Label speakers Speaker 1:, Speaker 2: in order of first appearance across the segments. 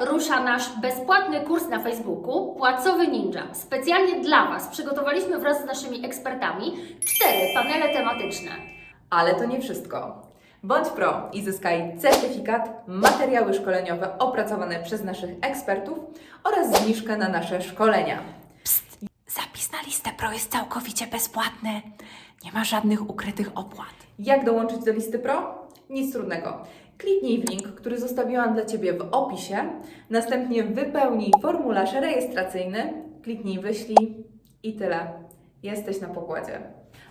Speaker 1: rusza nasz bezpłatny kurs na Facebooku Płacowy Ninja. Specjalnie dla Was przygotowaliśmy wraz z naszymi ekspertami cztery panele tematyczne.
Speaker 2: Ale to nie wszystko. Bądź pro i zyskaj certyfikat, materiały szkoleniowe opracowane przez naszych ekspertów oraz zniżkę na nasze szkolenia.
Speaker 3: Zapis na listę pro jest całkowicie bezpłatny. Nie ma żadnych ukrytych opłat.
Speaker 2: Jak dołączyć do listy pro? Nic trudnego. Kliknij w link, który zostawiłam dla Ciebie w opisie, następnie wypełnij formularz rejestracyjny, kliknij wyślij i tyle. Jesteś na pokładzie.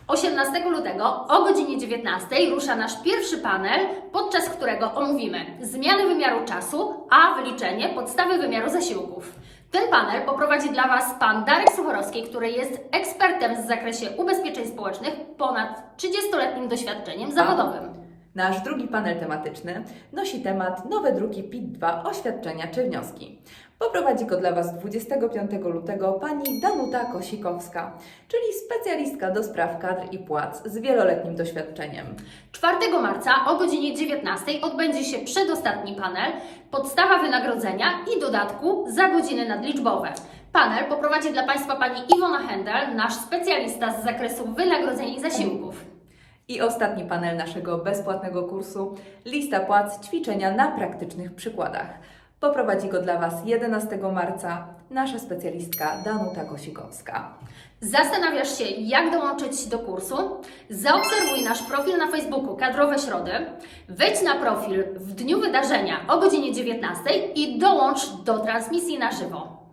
Speaker 1: 18 lutego o godzinie 19 rusza nasz pierwszy panel, podczas którego omówimy zmiany wymiaru czasu, a wyliczenie podstawy wymiaru zasiłków. Ten panel poprowadzi dla Was pan Darek Suchorowski, który jest ekspertem w zakresie ubezpieczeń społecznych, ponad 30-letnim doświadczeniem zawodowym.
Speaker 2: Nasz drugi panel tematyczny nosi temat Nowe druki PIT-2 oświadczenia czy wnioski. Poprowadzi go dla Was 25 lutego pani Danuta Kosikowska, czyli specjalistka do spraw kadr i płac z wieloletnim doświadczeniem.
Speaker 1: 4 marca o godzinie 19 odbędzie się przedostatni panel Podstawa wynagrodzenia i dodatku za godziny nadliczbowe. Panel poprowadzi dla Państwa pani Iwona Hendel, nasz specjalista z zakresu wynagrodzeń i zasiłków.
Speaker 2: I ostatni panel naszego bezpłatnego kursu Lista płac ćwiczenia na praktycznych przykładach. Poprowadzi go dla Was 11 marca nasza specjalistka Danuta Kosikowska.
Speaker 1: Zastanawiasz się, jak dołączyć do kursu? Zaobserwuj nasz profil na Facebooku Kadrowe Środy, wejdź na profil w dniu wydarzenia o godzinie 19 i dołącz do transmisji na żywo.